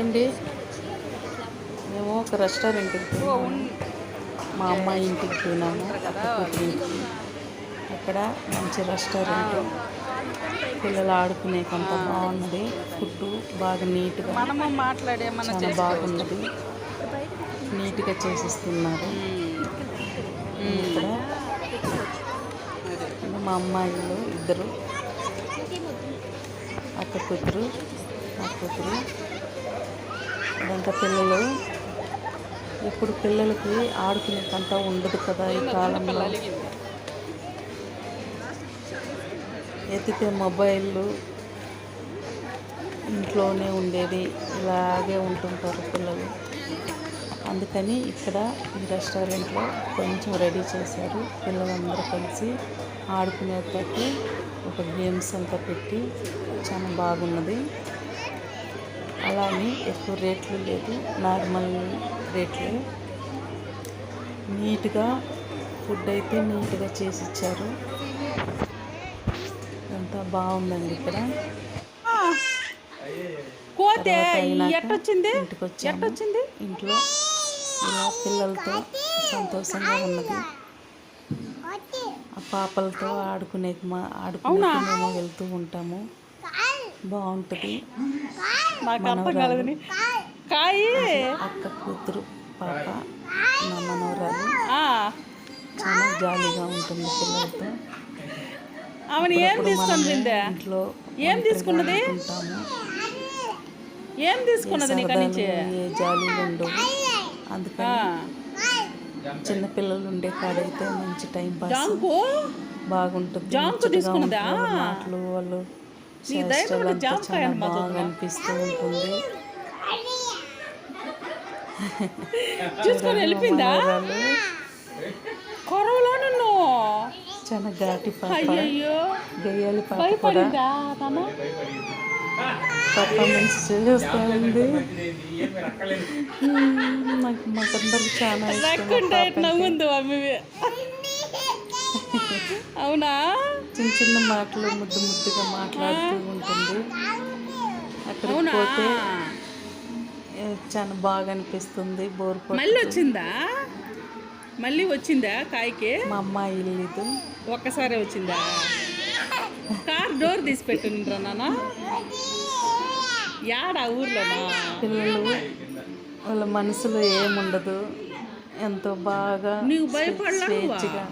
అండి. మేము ఒక రెస్టారెంట్కి పోయినాము. మా అమ్మాయి ఇంటికి పోయినాము. అక్క అక్కడ మంచి రెస్టారెంట్. పిల్లలు ఆడుకునేకంత బాగున్నది ఫుడ్ బాగా నీట్గా మాట్లాడే చాలా బాగున్నది నీట్గా చేసిస్తున్నారు. ఇక్కడ మా అమ్మాయిలు ఇద్దరు. అక్క కూతురు నా కూతురు. ఇదంతా పిల్లలు ఇప్పుడు పిల్లలకి ఆడుకునేటంతా ఉండదు కదా ఈ కాలంలో. ఎత్తితే మొబైళ్ళు ఇంట్లోనే ఉండేది ఇలాగే ఉంటుంటారు పిల్లలు. అందుకని ఇక్కడ ఈ రెస్టారెంట్లో కొంచెం రెడీ చేశారు. పిల్లలందరూ కలిసి ఆడుకునేటట్టు ఒక గేమ్స్ అంతా పెట్టి చాలా బాగున్నది. అలానే ఎక్కువ రేట్లు లేదు. నార్మల్ రేట్లే. నీట్గా ఫుడ్ అయితే నీట్గా చేసి ఇచ్చారు అంతా బాగుందండి ఇక్కడ. కోతే ఎట్టొచ్చింది. ఎట్టొచ్చింది? ఇంట్లో ఇలా పిల్లలతో సంతోషంగా ఉన్నది. ఆ పాపలతో ఆడుకునే మా ఆడుకునే మేము వెళ్తూ ఉంటాము. బాగుంటుంది. నాకు అర్థం కలదని. కాయి. అక్క కూతురు పాప నా మనవరాలు ఆ, చాలా జాలీగా ఉంటుంది పిల్లలతో. ఆమెను ఏం తీసుకొని తిందే ఇంట్లో ఏం తీసుకున్నది? ఏం తీసుకున్నది నీకు నుంచి? ఏ జాలీలు ఉండవు. అందుకని చిన్న పిల్లలు ఉండే కాడైతే మంచి టైం పాస్. జాంకు? బాగుంటుంది జాంకు తీసుకున్నదా? మాటలు వాళ్ళు. నీ జాంకాయ చాలా బాగా అనిపిస్తూ ఉంటుంది. చూసుకొని వెళ్ళిపోయిందా? కొరవలో నన్ను చాలా ఘాటి అయ్యయ్యో. గయ్యాలి భయపడిందా తను? పర్ఫార్మెన్స్ చేస్తూ ఉంది. మ్మ్, నాకు మాకందరికి చాలా ఇష్టం. నవ్వుంది అవునా? చిన్న చిన్న మాటలు ముద్దు ముద్దుగా మాట్లాడుతూ ఉంటుంది. అక్కడికి అవునా? పోతే చాలా బాగా అనిపిస్తుంది. బోర్. మళ్ళీ వచ్చిందా? మళ్ళీ వచ్చిందా కాయకి? మా అమ్మాయి ఇల్లు ఒక్కసారి వచ్చిందా? కార్ డోర్ తీసి పెట్టిండ్రా నాన్న. యాడా ఊర్లోనా? పిల్లలు వాళ్ళ మనసులో ఏముండదు. ఎంతో బాగా స్వేచ్ఛగా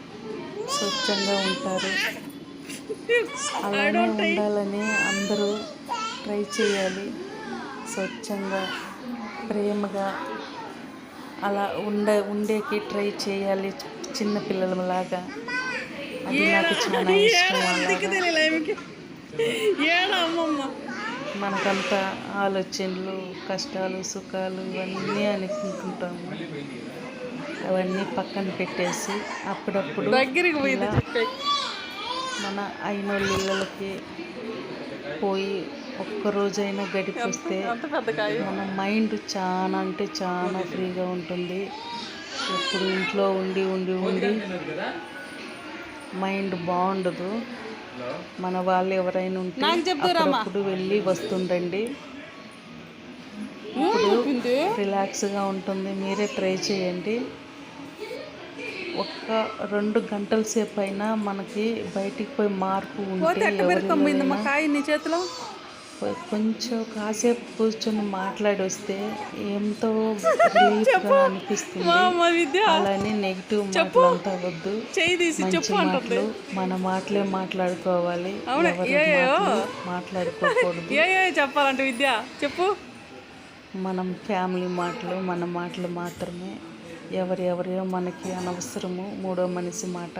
స్వచ్ఛంగా ఉంటారు. అలానే ఉండాలని అందరూ ట్రై చేయాలి. స్వచ్ఛంగా ప్రేమగా అలా ఉండే ఉండేకి ట్రై చేయాలి చిన్న పిల్లలలాగా. అది నాకు చాలా ఇష్టం మనకంతా ఆలోచనలు కష్టాలు సుఖాలు ఇవన్నీ అనుకుంటుంటాము. అవన్నీ పక్కన పెట్టేసి అప్పుడప్పుడు దగ్గరికి మన అయినోళ్ళ ఇళ్ళకి పోయి ఒక్క రోజైనా గడిపిస్తే మన మైండ్ చాలా అంటే చాలా ఫ్రీగా ఉంటుంది. ఎప్పుడు ఇంట్లో ఉండి ఉండి ఉండి మైండ్ బాగుండదు. మన వాళ్ళు ఎవరైనా ఉంటే. అప్పుడప్పుడు వెళ్ళి వస్తుండండి. రిలాక్స్గా ఉంటుంది. మీరే ట్రై చేయండి. ఒక్క రెండు గంటల సేపు అయినా మనకి బయటికి పోయి మార్పు ఉంటే చేతిలో? కొంచెం కాసేపు కూర్చొని మాట్లాడి వస్తే ఎంతో రిలీఫ్గా అనిపిస్తుంది. అలానే నెగిటివ్ మాటలు అంతా వద్దు. మంచి మాటలు మన మాటలే మాట్లాడుకోవాలి. మాట్లాడుకోకూడదు. చెప్పాలంటే విద్య. చెప్పు. మనం ఫ్యామిలీ మాటలు మన మాటలు మాత్రమే ఎవరు ఎవరియో మనకి అనవసరము మూడో మనిషి మాట